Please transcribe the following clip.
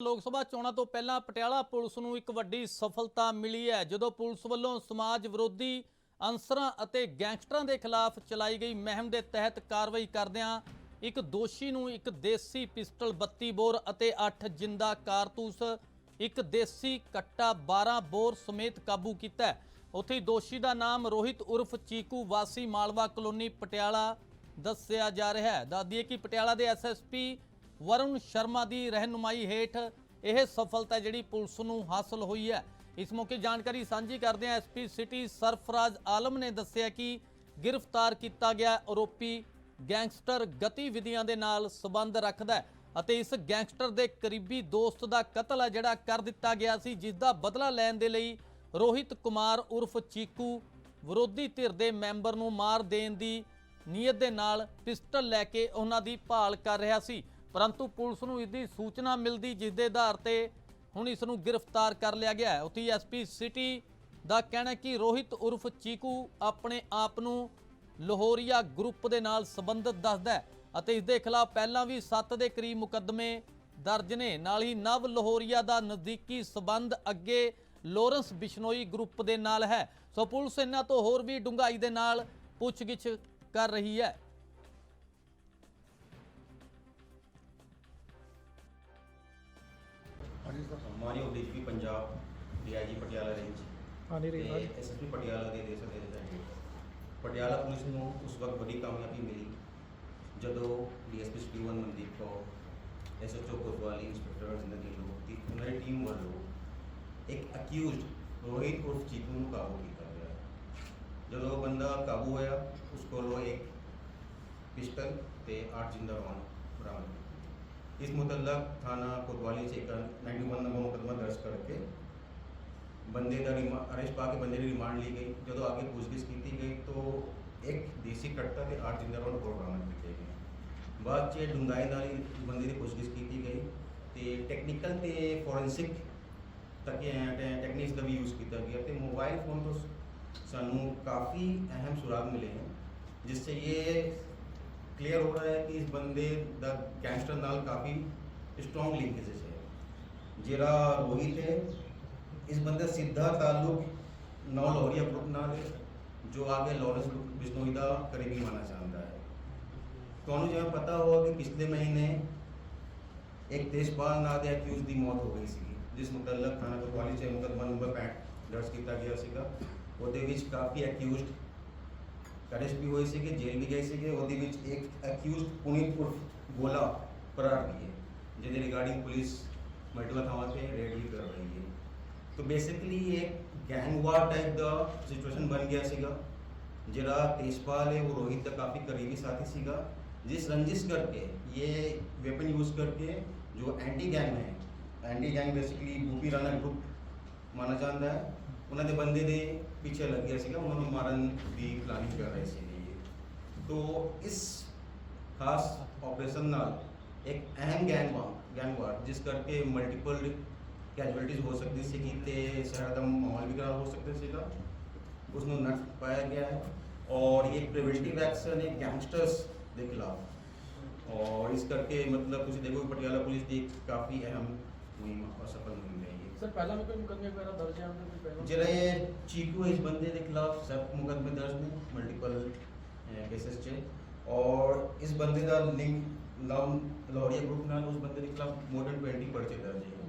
ਲੋਕ ਸਭਾ ਚੋਣਾਂ ਤੋਂ ਪਹਿਲਾਂ ਪਟਿਆਲਾ ਪੁਲਿਸ ਨੂੰ ਇੱਕ ਵੱਡੀ ਸਫਲਤਾ ਮਿਲੀ ਹੈ, ਜਦੋਂ ਪੁਲਿਸ ਵੱਲੋਂ ਸਮਾਜ ਵਿਰੋਧੀ ਅਨਸਰਾਂ ਅਤੇ ਗੈਂਗਸਟਰਾਂ ਦੇ ਖਿਲਾਫ ਚਲਾਈ ਗਈ ਮੁਹਿੰਮ ਦੇ ਤਹਿਤ ਕਾਰਵਾਈ ਕਰਦਿਆਂ ਇੱਕ ਦੋਸ਼ੀ ਨੂੰ ਇੱਕ ਦੇਸੀ ਪਿਸਟਲ 32 ਬੋਰ ਅਤੇ 8 ਜਿੰਦਾ ਕਾਰਤੂਸ, ਇੱਕ ਦੇਸੀ ਕੱਟਾ 12 ਬੋਰ ਸਮੇਤ ਕਾਬੂ ਕੀਤਾ ਉੱਥੇ ਦੋਸ਼ੀ ਦਾ ਨਾਮ ਰੋਹਿਤ ਉਰਫ ਚੀਕੂ ਵਾਸੀ ਮਾਲਵਾ ਕਲੋਨੀ, ਪਟਿਆਲਾ ਦੱਸਿਆ ਜਾ ਰਿਹਾ ਹੈ। ਦੱਸ ਕਿ ਪਟਿਆਲਾ ਦੇ ਐਸਐਸਪੀ ਵਰੁਣ ਸ਼ਰਮਾ ਦੀ ਰਹਿਨੁਮਾਈ ਹੇਠ ਇਹ ਸਫਲਤਾ ਜਿਹੜੀ ਪੁਲਿਸ ਨੂੰ ਹਾਸਲ ਹੋਈ ਹੈ। ਇਸ ਮੌਕੇ ਜਾਣਕਾਰੀ ਸਾਂਝੀ ਕਰਦੇ ਹਾਂ ਐਸਪੀ ਸਿਟੀ ਸਰਫਰਾਜ਼ ਆਲਮ ਨੇ ਦੱਸਿਆ ਕਿ ਗ੍ਰਿਫਤਾਰ ਕੀਤਾ ਗਿਆ ਆਰੋਪੀ ਗੈਂਗਸਟਰ ਗਤੀਵਿਧੀਆਂ ਦੇ ਨਾਲ ਸੰਬੰਧ ਰੱਖਦਾ ਅਤੇ ਇਸ ਗੈਂਗਸਟਰ ਦੇ ਕਰੀਬੀ ਦੋਸਤ ਦਾ ਕਤਲ ਹੈ ਜਿਹੜਾ ਕਰ ਦਿੱਤਾ ਗਿਆ ਸੀ, ਜਿਸ ਦਾ ਬਦਲਾ ਲੈਣ ਦੇ ਲਈ ਰੋਹਿਤ ਕੁਮਾਰ ਉਰਫ ਚੀਕੂ ਵਿਰੋਧੀ ਧਿਰ ਦੇ ਮੈਂਬਰ ਨੂੰ ਮਾਰ ਦੇਣ ਦੀ ਨੀਅਤ ਦੇ ਨਾਲ ਪਿਸਟਲ ਲੈ ਕੇ ਉਹਨਾਂ ਦੀ ਭਾਲ ਕਰ ਰਿਹਾ ਸੀ। ਪਰੰਤੂ ਪੁਲਿਸ ਨੂੰ ਇਸ ਦੀ ਸੂਚਨਾ ਮਿਲਦੀ ਜਿਸ ਦੇ ਆਧਾਰ ਤੇ ਹੁਣ ਇਸ ਨੂੰ ਗ੍ਰਿਫਤਾਰ ਕਰ ਲਿਆ ਗਿਆ ਹੈ। ਉੱਥੇ ਐਸਪੀ ਸਿਟੀ ਦਾ ਕਹਿਣਾ ਹੈ ਕਿ ਰੋਹਿਤ ਉਰਫ ਚੀਕੂ ਆਪਣੇ ਆਪ ਨੂੰ ਲਾਹੌਰੀਆ ਗਰੁੱਪ ਦੇ ਨਾਲ ਸੰਬੰਧਿਤ ਦੱਸਦਾ ਹੈ ਅਤੇ ਇਸ ਦੇ ਖਿਲਾਫ ਪਹਿਲਾਂ ਵੀ 7 ਦੇ ਕਰੀਬ ਮੁਕੱਦਮੇ ਦਰਜ ਨੇ। ਨਾਲ ਹੀ ਨਵ ਲਾਹੌਰੀਆ ਦਾ ਨਜ਼ਦੀਕੀ ਸਬੰਧ ਅੱਗੇ ਲੋਰੈਂਸ ਬਿਸ਼ਨੋਈ ਗਰੁੱਪ ਦੇ ਨਾਲ ਹੈ। ਸੋ ਪੁਲਿਸ ਇਹਨਾਂ ਤੋਂ ਹੋਰ ਵੀ ਡੂੰਘਾਈ ਦੇ ਨਾਲ ਪੁੱਛਗਿੱਛ ਕਰ ਰਹੀ ਹੈ। ਹਮਾਰੀ DGP Punjab DIG Patiala range ਆਨੀ ਤੇ ਰਹੀ ਹਾਂ ਐਸਐਸਪੀ ਪਟਿਆਲਾ ਦੇ ਦੇ ਸਕਦੇ ਰਿਪਰੈਜ਼ੈਂਟੇਟਿਵ ਪਟਿਆਲਾ ਪੁਲਿਸ ਨੂੰ ਉਸ ਵਕਤ ਬੜੀ ਕਾਮਯਾਬੀ ਮਿਲੀ ਜਦੋਂ DSP Steven Mandeep Kaur SHO Kotwali inspector ਜ਼ਿੰਦਗੀ ਲੋਕ ਦੀ ਉਹਨਾਂ ਦੀ ਟੀਮ ਵੱਲੋਂ ਇੱਕ ਅਕਿਊਜ਼ਡ ਰੋਹਿਤ ਉਰਫ ਚੀਕੂ ਨੂੰ ਕਾਬੂ ਕੀਤਾ ਗਿਆ। ਜਦੋਂ ਉਹ ਬੰਦਾ ਕਾਬੂ ਹੋਇਆ ਉਸ ਕੋਲੋਂ ਇੱਕ ਪਿਸਟਲ ਤੇ 8 ਜਿੰਦਾ ਰੌਂਡ ਬਰਾਮਦ ਕੀਤੇ ਇਸ ਮੁਤਲਕ ਥਾਣਾ ਕੋਤਵਾਲੀ 'ਚ ਇੱਕ 91 ਨੰਬਰ ਮੁਕੱਦਮਾ ਦਰਜ ਕਰਕੇ ਬੰਦੇ ਦਾ ਰਿਮਾ ਅਰੈਸਟ ਪਾ ਕੇ ਬੰਦੇ ਦੀ ਰਿਮਾਂਡ ਲਈ ਗਈ ਜਦੋਂ ਅੱਗੇ ਪੁੱਛਗਿੱਛ ਕੀਤੀ ਗਈ ਤਾਂ ਇੱਕ ਦੇਸੀ ਕੱਟਾ ਤੇ 8 ਜਿੰਦਾ ਰੌਂਡ ਹੋਰ ਬਰਾਮਦ ਕੀਤੇ ਗਏ ਬਾਅਦ 'ਚ ਡੂੰਘਾਈ ਨਾਲ ਹੀ ਬੰਦੇ ਦੀ ਪੁੱਛਗਿੱਛ ਕੀਤੀ ਗਈ ਤੇ ਟੈਕਨੀਕਲ ਤੇ ਫੋਰੈਂਸਿਕ ਤੱਕ ਟੈਕਨੀਕਸ ਦਾ ਵੀ ਯੂਜ਼ ਕੀਤਾ ਗਿਆ ਤੇ ਮੋਬਾਈਲ ਫੋਨ ਤੋਂ ਸਾਨੂੰ ਕਾਫੀ ਅਹਿਮ ਸੁਰਾਗ ਮਿਲੇ हैं जिससे ये ਕਲੀਅਰ ਹੋ ਰਿਹਾ ਹੈ ਕਿ ਇਸ ਬੰਦੇ ਦਾ ਗੈਂਗਸਟਰ ਨਾਲ ਕਾਫੀ ਸਟਰੋਂਗ ਲਿੰਕੇजेस ਹੈ ਜਿਹੜਾ ਰੋਹਿਤ ਹੈ ਇਸ ਬੰਦੇ ਦਾ ਸਿੱਧਾ ਤਾਲੁਕ ਨੌ ਲੋਹਰੀਆ ਗਰੁੱਪ ਨਾਲ ਹੈ ਜੋ ਆਗੇ ਲੋਰੈਂਸ ਬਿਸ਼ਨੋਈ ਦਾ ਕਰੀਬੀ ਮਾਨਾ ਜਾਂਦਾ ਹੈ ਤੁਹਾਨੂੰ ਜਿਵੇਂ ਪਤਾ ਹੋਊਗਾ ਕਿ ਪਿਛਲੇ ਮਹੀਨੇ ਇੱਕ ਦੇਸ਼ਪਾਲ ਨਾਂ ਦੇ ਅਕਿਊਜ਼ ਦੀ ਮੌਤ ਹੋ ਗਈ ਸੀ ਜਿਸ ਮੁਤਲਕ ਥਾਣਾ ਕੋਤਵਾਲੀ ਚ ਮੁਕਦਮਾ ਨੰਬਰ 65 ਦਰਜ ਕੀਤਾ ਗਿਆ ਸੀਗਾ ਉਹਦੇ ਵਿੱਚ ਕਾਫੀ ਅਕਿਊਜ਼ਡ ਅਰੈਸਟ ਵੀ ਹੋਏ ਸੀਗੇ ਜੇਲ੍ਹ ਵੀ ਗਏ ਸੀਗੇ ਉਹਦੇ ਵਿੱਚ ਇੱਕ ਅਕਿਊਜ਼ਡ ਪੁਨੀਤ ਉਰਫ ਗੋਲਾ ਫਰਾਰ ਵੀ ਹੈ ਜਿਹਦੇ ਰਿਗਾਰਡਿੰਗ ਪੁਲਿਸ ਮਲਟੀਪਲ ਥਾਵਾਂ ਤੇ ਰੇਡ ਵੀ ਕਰ ਰਹੀ ਹੈ तो बेसिकली एक गैंग वार टाइप ਦਾ ਸਿਚੁਏਸ਼ਨ ਬਣ ਗਿਆ ਸੀਗਾ ਜਿਹੜਾ ਤੇਜਪਾਲ ਹੈ ਉਹ ਰੋਹਿਤ ਦਾ ਕਾਫੀ ਕਰੀਬੀ ਸਾਥੀ ਸੀਗਾ ਜਿਸ ਰੰਜਿਸ਼ ਕਰਕੇ ਇਹ ਵੈਪਨ ਯੂਜ਼ ਕਰਕੇ ਜੋ ਐਂਟੀ ਗੈਂਗ ਹੈ anti gang basically Bhuppi Rana group ਮਾਨਾ ਜਾਂਦਾ ਹੈ ਉਹਨਾਂ ਦੇ ਬੰਦੇ ਦੇ ਪਿੱਛੇ ਲੱਗਿਆ ਸੀਗਾ, ਉਹਨਾਂ ਨੂੰ ਮਾਰਨ ਦੀ ਪਲਾਨਿੰਗ ਕਰ ਰਹੇ ਸੀਗੇ ਤੋ ਇਸ ਖਾਸ ਆਪਰੇਸ਼ਨ ਨਾਲ ਇੱਕ ਅਹਿਮ ਗੈਂਗ ਗੈਂਗਵਾਰ ਜਿਸ ਕਰਕੇ ਮਲਟੀਪਲ ਕੈਜੁਅਲਟੀਜ਼ ਹੋ ਸਕਦੀ ਸੀਗੀ ਤੇ ਸ਼ਹਿਰ ਦਾ ਮਾਹੌਲ ਵੀ ਖਰਾਬ ਹੋ ਸਕਦਾ ਸੀਗਾ। ਉਸ ਨੂੰ ਨੱਠ ਪਾਇਆ ਗਿਆ ਹੈ ਔਰ ਇਹ ਪ੍ਰੀਵੈਂਟਿਵ ਐਕਸ਼ਨ ਹੈ ਗੈਂਗਸਟਰਸ ਦੇ ਖਿਲਾਫ। ਔਰ ਇਸ ਕਰਕੇ ਮਤਲਬ ਤੁਸੀਂ ਦੇਖੋ ਪਟਿਆਲਾ ਪੁਲਿਸ ਦੀ ਕਾਫੀ ਅਹਿਮ ਮੁਹਿੰਮ ਔਰ ਸਫਲ ਮੁਹਿੰਮ ਹੈ ਸਰ ਪਹਿਲਾਂ ਵੀ ਕੋਈ ਮੁਕੱਦਮੇ ਵਗੈਰਾ ਦਰਜ ਹੈ ਉਹਦੇ ਕੋਈ ਪਹਿਲਾਂ? ਜਿਹੜਾ ਇਹ ਚੀਕੂ ਇਸ ਬੰਦੇ ਦੇ ਖਿਲਾਫ ਸਖਤ ਮੁਕੱਦਮੇ ਦਰਜ ਨੇ ਮਲਟੀਪਲ ਕੇसेस 'ਚ। ਔਰ ਇਸ ਬੰਦੇ ਦਾ ਲਿੰਕ ਲਵ ਲੋਰੀਆ ਗਰੁੱਪ ਨਾਲ ਉਸ ਬੰਦੇ ਦੇ ਖਿਲਾਫ ਦੈਨ 20 ਪਰਚੇ ਦਰਜ ਹੈ